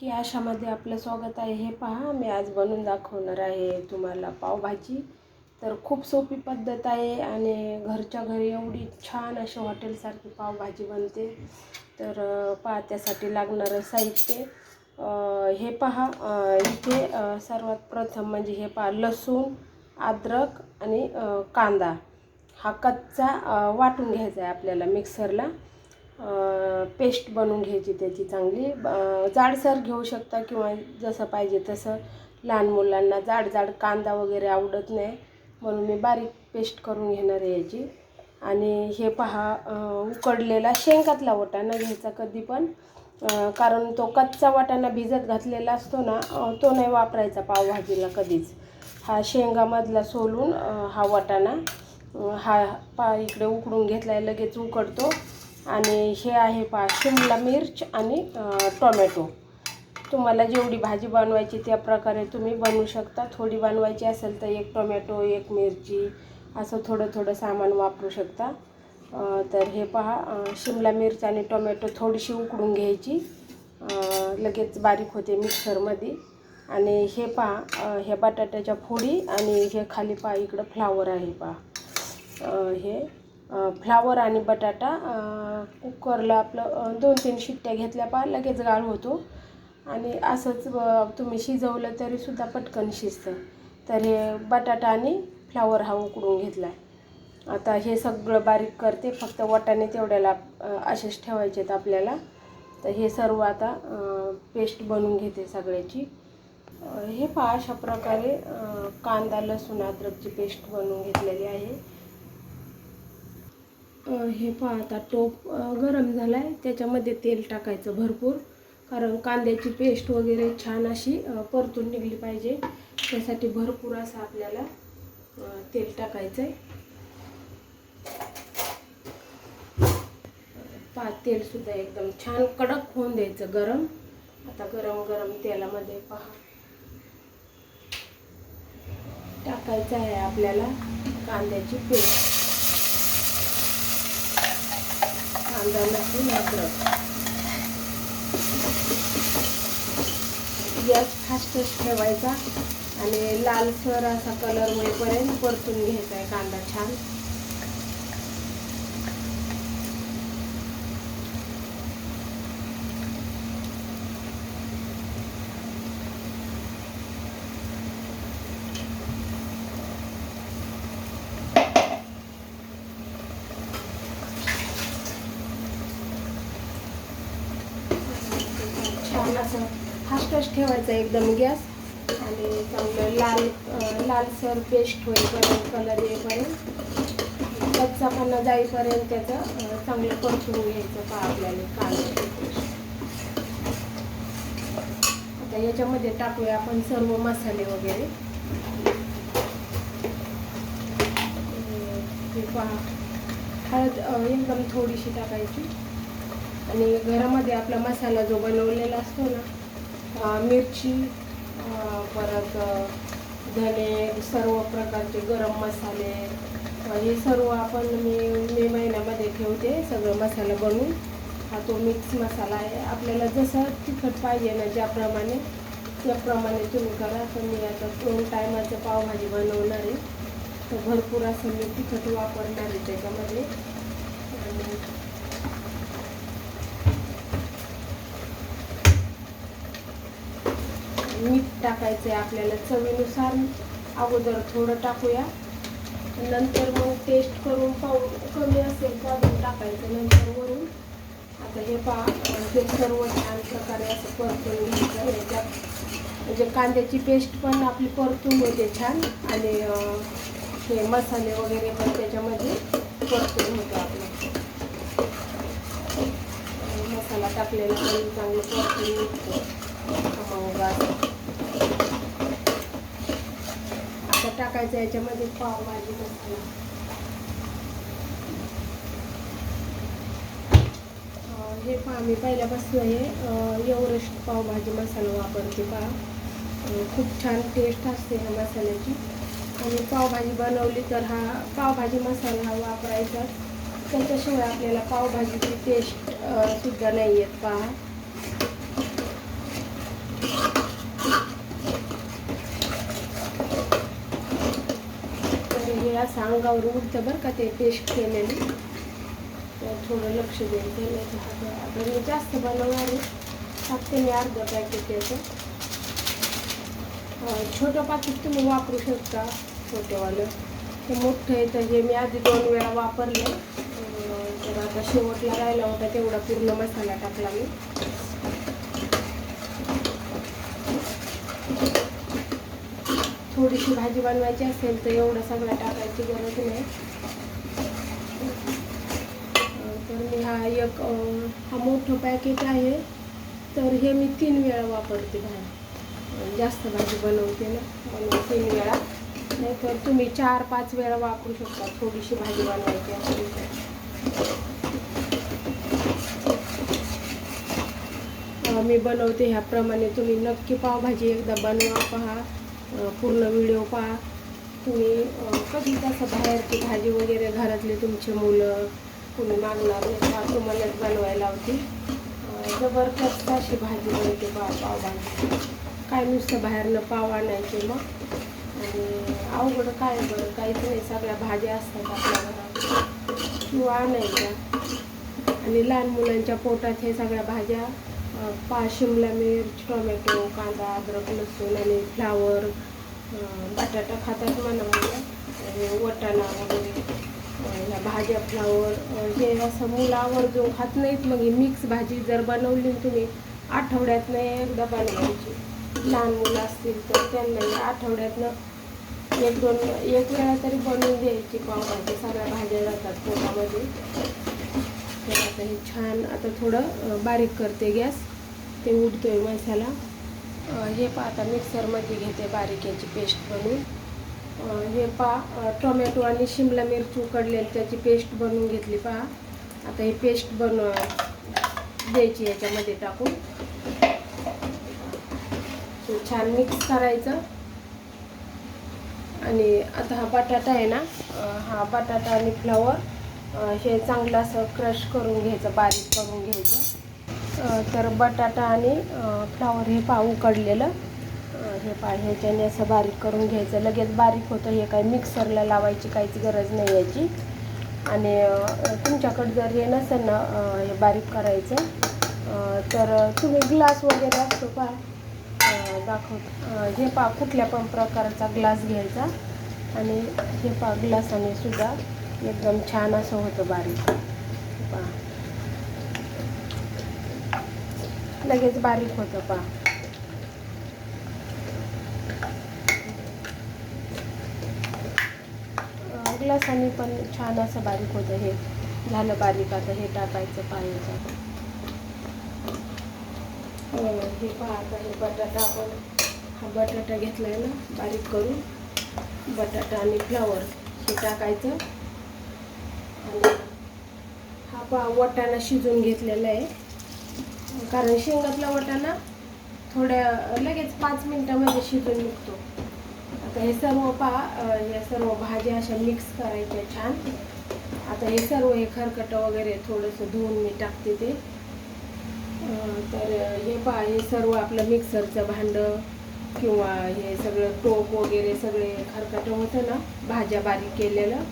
की आशामध्ये आपलं स्वागत आहे. हे पहा मी आज बनवून दाखवणार आहे तुम्हाला पावभाजी. तर खूप सोपी पद्धत आहे आणि घरच्या घरी एवढी छान अशी हॉटेलसारखी पावभाजी बनते. तर पहा त्यासाठी लागणारं साहित्य. हे पहा इथे सर्वात प्रथम म्हणजे हे पहा लसूण अद्रक आणि कांदा. हा कच्चा वाटून घ्यायचा आहे आपल्याला मिक्सरला. पेस्ट बनवून घ्यायची त्याची चांगली. जाडसर घेऊ शकता किंवा जसं पाहिजे तसं. लहान मुलांना जाड जाड कांदा वगैरे आवडत नाही. म्हणून मी बारीक पेस्ट करून घेणार आहे याची. आणि हे पहा उकडलेला शेंगातला वाटाणा घ्यायचा कधी पण. कारण तो कच्चा वाटाणा भिजत घातलेला असतो ना तो नाही वापरायचा पावभाजीला कधीच. हा शेंगामधला सोलून हा वाटाणा हा पा इकडे उकडून घेतला आहे लगेच उकडतो. आणि हे आहे पा शिमला मिर्च आणि टोमॅटो. तुम्हाला जेवढी भाजी बनवायची त्या प्रकारे तुम्ही बनवू शकता. थोडी बनवायची असेल तर एक टोमॅटो एक मिरची असं थोडं थोडं सामान वापरू शकता. तर हे पहा शिमला मिरच आणि टोमॅटो थोडीशी उकडून घ्यायची. लगेच बारीक होते मिक्सरमध्ये. आणि हे पहा हे बटाट्याच्या फोडी आणि हे खाली पहा इकडं फ्लावर आहे पहा. हे फ्लावर आणि बटाटा कुकरला आपलं दोन तीन शिट्ट्या घेतल्या पहा लगेच गाळ होतो. आणि असंच तुम्ही शिजवलं तरीसुद्धा पटकन शिजतं. तर हे बटाटा आणि फ्लावर हा उकडून घेतला आहे आता हे सगळं बारीक करते फक्त वाटाणे तेवढ्याला असेच ठेवायचे आहेत आपल्याला. तर हे सर्व आता पेस्ट बनवून घेते सगळ्याची. हे पहा अशा प्रकारे कांदा लसूण अद्रकची पेस्ट बनवून घेतलेली आहे. हे पहा आता टोप गरम झाला आहे त्याच्यामध्ये तेल टाकायचं भरपूर. कारण कांद्याची पेस्ट वगैरे छान अशी परतून निघली पाहिजे. त्यासाठी भरपूर असं आपल्याला तेल टाकायचं आहे पा तेलसुद्धा एकदम छान कडक होऊन द्यायचं गरम. आता गरम गरम तेलामध्ये पहा. टाकायचं आहे आपल्याला कांद्याची पेस्ट. कांदा लसूण अद्रक गॅस फास्टच ठेवायचा. आणि लालसर असा कलर होईपर्यंत परतून घ्यायचा आहे कांदा छान छान असं फास्टच ठेवायचं एकदम गॅस. आणि चांगलं लाल लालसर पेस्ट होईपर्यंत कलर येईपर्यंत. कच्चापणा जाईपर्यंत त्याचं चांगलं परतून घ्यायचं का आपल्याला कांद्याची आता याच्यामध्ये टाकूया आपण सर्व मसाले वगैरे. पहा. हळद एकदम थोडीशी टाकायची. आणि घरामध्ये आपला मसाला जो बनवलेला असतो ना मिरची परत धने सर्व प्रकारचे गरम मसाले हे सर्व आपण मी मे महिन्यामध्ये ठेवते सगळं मसाला बनवून. हा तो मिक्स मसाला आहे. आपल्याला जसं तिखट पाहिजे ना ज्याप्रमाणे त्याप्रमाणे तुम्ही करा. तर मी आता दोन टायमाचं पावभाजी बनवणार आहे. तर भरपूर असं मी तिखट वापरणार आहे त्याच्यामध्ये. आणि मीठ टाकायचं आहे आपल्याला चवीनुसार. अगोदर थोडं टाकूया. नंतर मग टेस्ट करून पाहू. कमी असेल तर अजून टाकायचं नंतर वरून. आता हे पा हे सर्व छान प्रकारे असं परतून घ्यायचं याच्यात. म्हणजे कांद्याची पेस्ट पण आपली परतून होते छान. आणि हे मसाले वगैरे पण त्याच्यामध्ये परतून होतं आपलं. मसाला टाकलेला पण चांगलं परतून निघतो. खमंग असं. आता टाकायचं याच्यामध्ये पावभाजी मसाला. हे पहा मी पहिल्यापासून हे एवरेस्ट पावभाजी मसाला वापरते पहा. खूप छान टेस्ट असते ह्या मसाल्याची. आणि पावभाजी बनवली तर हा पावभाजी मसाला हा वापरायचा. त्याच्याशिवाय आपल्याला पावभाजीची टेस्ट सुद्धा नाही येत पहा. असं अंगावर उडतं बरं का ते पेस्ट केलेली. तर थोडं लक्ष द्यायचं नाही आता मी जास्त बनवणार आहे टाकते मी अर्धं पॅकेट याचं. छोटं पाकिट तुम्ही वापरू शकता छोटेवालं. हे मोठं आहे तर हे मी आधी दोन वेळा वापरलं. तर आता शेवटला राहिला होता तेवढा पूर्ण मसाला टाकला मी. थोडीशी भाजी बनवायची असेल तर एवढं सगळं टाकायची गरज नाही. तर मी हा एक हा मोठं पॅकेट आहे. तर हे मी तीन वेळा वापरते भाजी जास्त भाजी बनवते ना म्हणून तीन वेळा. नाहीतर तुम्ही चार पाच वेळा वापरू शकता थोडीशी भाजी बनवायची असेल तर. मी बनवते ह्याप्रमाणे. तुम्ही नक्की पावभाजी एकदा बनवा पहा. पूर्ण व्हिडिओ पहा. तुम्ही कधी कसं बाहेरची भाजी वगैरे घरातले तुमचे मुलं कुणी मागणार नाही तुम्हालाच बनवायला होती. जबरदस्त अशी भाजी बनते पा पावभाजी. काय नुसतं बाहेरनं पाव आणायचे मग? आणि अवघड काय बरं? काहीच नाही. सगळ्या भाज्या असतात आपल्या घरात. किंवा आणायच्या. आणि लहान मुलांच्या पोटात हे सगळ्या भाज्या पा शिमला मिर्च टोमॅटो कांदा अद्रक लसूण आणि फ्लावर बटाटा खातात म्हणा म्हणजे. आणि वटाणा वगैरे भाज्या फ्लावर हे असं मुलं आवर्जून खात नाहीत मग ही मिक्स भाजी जर बनवली तुम्ही आठवड्यातनं एकदा बनवायची. लहान मुलं असतील तर त्यांना आठवड्यातनं एक दोन एक वेळा तरी बनवून द्यायची पावभाजी. सगळ्या भाज्या जातात पोटामध्ये. तर आता हे छान आता थोडं बारीक करते गॅस. ते उडतो आहे मसाला हे पा आता मिक्सरमध्ये घेते बारीक याची पेस्ट बनवून. हे पा टोमॅटो आणि शिमला मिरची उकडलेली त्याची पेस्ट बनवून घेतली पहा. आता ही पेस्ट बनव द्यायची याच्यामध्ये टाकून. छान मिक्स करायचं. आणि आता हा बटाटा आहे ना हा बटाटा आणि फ्लावर हे चांगलं असं क्रश करून घ्यायचं बारीक करून घ्यायचं. तर बटाटा आणि फ्लावर हे पा उकडलेलं. हे पा ह्याच्याने असं बारीक करून घ्यायचं. लगेच बारीक होतं हे काही मिक्सरला लावायची काहीच गरज नाही याची. आणि तुमच्याकडे जर हे नसेल ना हे बारीक करायचं तर तुम्ही ग्लास वगैरे असतो पा दाखवत हे पा कुठल्या पण प्रकारचा ग्लास घ्यायचा. आणि हे पा ग्लासाने सुद्धा एकदम छान असं होतं बारीक. पा. लगेच बारीक होतं पा. ग्लासाने पण छान असं बारीक होतं हे. झालं बारीक आता हे टाकायचं पाण्याचं हो, हे पहा आता हे बटाटा आपण हा बटाटा घेतला आहे ना बारीक करून. बटाटा आणि फ्लावर हे टाकायचं. हा पहा वटाणा शिजून घेतलेला आहे. कारण शेंगातला वटाणा थोड्या लगेच पाच मिनिटामध्ये शिजून निघतो. आता हे सर्व पहा या सर्व भाज्या अशा मिक्स करायच्या छान. आता हे सर्व हे खरकटं वगैरे थोडंसं धुवून मी टाकते ते. तर हे पहा हे सर्व आपलं मिक्सरचं भांडं किंवा हे सगळं टोप वगैरे सगळे खरकटं होतं ना भाज्या बारीक केलेलं.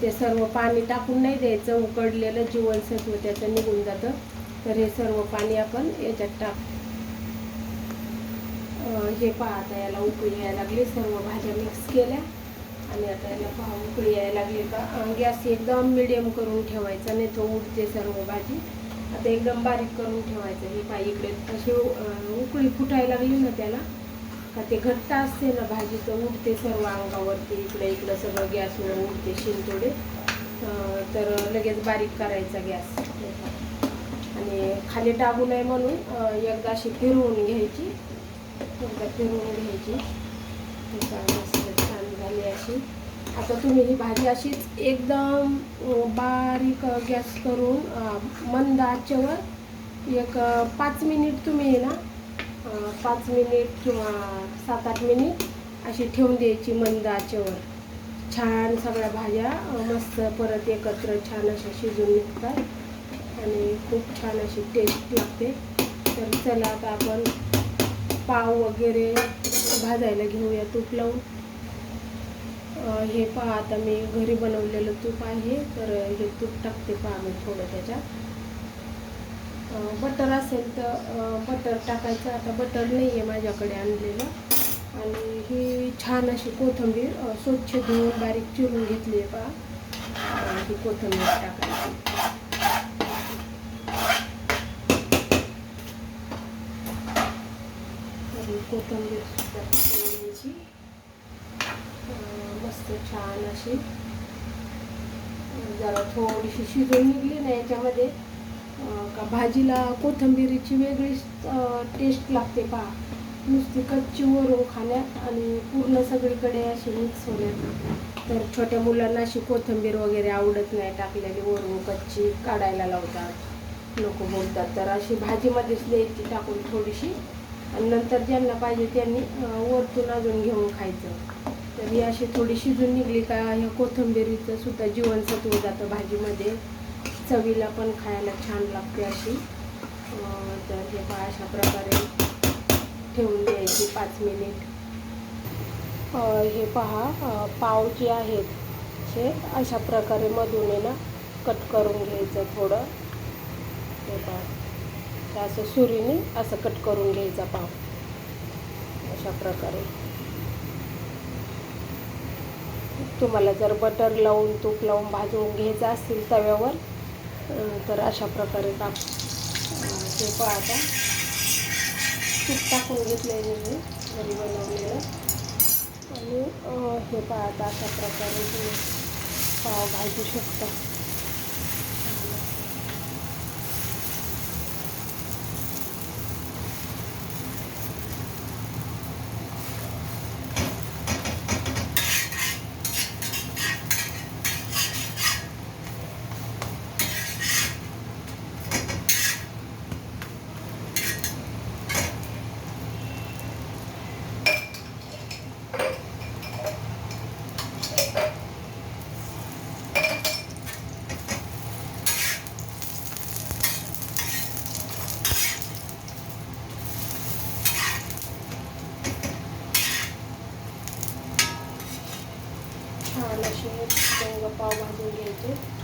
ते सर्व पाणी टाकून नाही द्यायचं उकडलेलं जीवनसत्व त्याचं निघून जातं. तर हे सर्व पाणी आपण याच्यात टाक हे पहा आता याला उकळी यायला लागली सर्व भाज्या मिक्स केल्या. आणि आता याला पहा उकळी यायला लागली. का गॅस एकदम मिडियम करून ठेवायचा नाही तो उडते सर्व भाजी. आता एकदम बारीक करून ठेवायचं. हे पहा इकडे अशी उकळी फुटायला लागली ना त्याला. का ते घट्ट असते ना भाजी तर सर्व अंगावरती इकडे इकडं सगळं गॅसवर उठते शिंतोडे. तर लगेच बारीक करायचा गॅस. आणि खाली टाकू नये म्हणून एकदा अशी फिरवून घ्यायची. एकदा फिरवून घ्यायची. छान झाली अशी. आता तुम्ही ही भाजी अशीच एकदम बारीक गॅस करून मंद आचेवर एक पाच मिनिट तुम्ही ना पाच मिनिट किंवा सात आठ मिनिट अशी ठेवून द्यायची मंद आचेवर छान सगळ्या भाज्या मस्त परत एकत्र छान अशा शिजून निघतात. आणि खूप छान अशी टेस्ट लागते. तर चला आता आपण पाव वगैरे भाजायला घेऊया तूप लावून. हे पहा आता मी घरी बनवलेलं तूप आहे. तर हे तूप टाकते पहा मी थोडं त्याच्यात. बटर असेल तर बटर टाकायचं. आता बटर नाही आहे माझ्याकडे आणलेलं. आणि ही छान अशी कोथिंबीर स्वच्छ धुवून बारीक चिरून घेतली आहे पहा. ही कोथिंबीर टाकायची. आणि कोथिंबीर सुद्धा मस्त छान अशी. जरा थोडीशी शिजून निघली ना याच्यामध्ये. का भाजीला कोथंबिरीची वेगळीच टेस्ट लागते पहा. नुसती कच्ची वरून खाण्यात आणि पूर्ण सगळीकडे अशी मिक्स होण्यात तर छोट्या मुलांना अशी कोथिंबीर वगैरे आवडत नाही टाकलेली वरून कच्ची काढायला लावतात. लोक बोलतात तर अशी भाजीमध्येच द्यायची टाकून थोडीशी. आणि नंतर ज्यांना पाहिजे त्यांनी वरतून अजून घेऊन खायचं. तर ही अशी थोडी शिजून निघली का ह्या कोथिंबिरीचं सुद्धा जीवनसत्व जातं भाजीमध्ये. चवीला पण खायला छान लागते अशी. तर हे पहा अशा प्रकारे ठेवून द्यायची पाच मिनिट. हे पहा पाव जे आहेत हे अशा प्रकारे मधून आहे ना कट करून घ्यायचं थोडं. हे पहा असं सुरीने असं कट करून घ्यायचा पाव. अशा प्रकारे. तुम्हाला जर बटर लावून तूप लावून भाजून घ्यायचं असेल तव्यावर तर अशा प्रकारे काप ते पहा आता तूप टाकून घेतलेले मी घरी बनवलेलं. आणि हे पहा आता अशा प्रकारे तुम्ही पाव भाजू शकता छान असे रंग पाव भाजून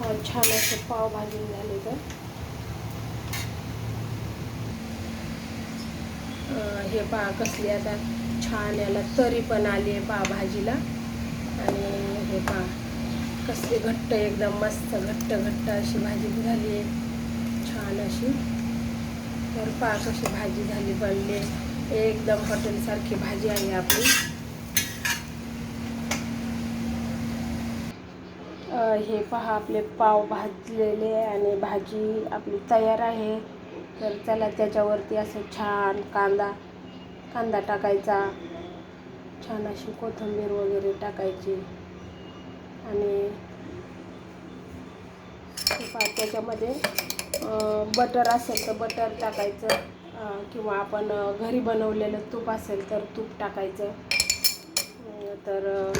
छान असं पाव भाजून झाले तर. हे पा कसली आता छान याला तरी पण आली आहे पावभाजीला आणि हे पा कसली घट्ट एकदम मस्त घट्ट घट्ट अशी भाजी झाली आहे. छान अशी. तर पा कशी भाजी झाली बनली. आहे. एकदम हॉटेलसारखी भाजी आहे आपली. हे पहा आपले पाव भाजलेले आणि भाजी आपली तयार आहे. तर चला त्याच्यावरती असं छान कांदा कांदा टाकायचा. छान अशी कोथिंबीर वगैरे टाकायची. आणि त्याच्यामध्ये बटर असेल तर बटर टाकायचं किंवा आपण घरी बनवलेलं तूप असेल तर तूप टाकायचं. तर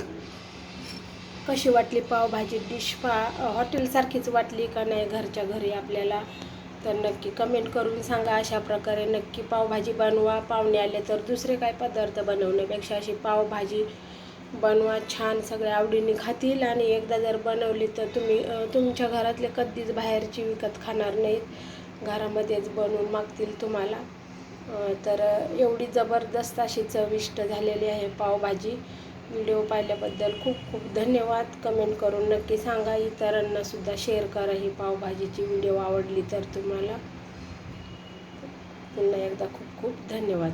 कशी वाटली पावभाजी? डिश पा हॉटेलसारखीच वाटली का नाही घरच्या घरी आपल्याला? तर नक्की कमेंट करून सांगा. अशा प्रकारे नक्की पावभाजी बनवा. पाहुणे आले तर दुसरे काय पदार्थ बनवण्यापेक्षा अशी पावभाजी बनवा. छान सगळ्या आवडीने खातील आणि एकदा जर बनवली तर तुम्ही तुमच्या घरातले कधीच बाहेरची विकत खाणार नाहीत. घरामध्येच बनवून मागतील तुम्हाला. तर एवढी जबरदस्त अशी चविष्ट झालेली आहे पावभाजी. व्हिडिओ पाहिल्याबद्दल खूप खूप धन्यवाद. कमेंट करून नक्की सांगा. इतरांनासुद्धा शेअर करा ही पावभाजीची व्हिडिओ आवडली तर तुम्हाला. पुन्हा एकदा खूप खूप धन्यवाद.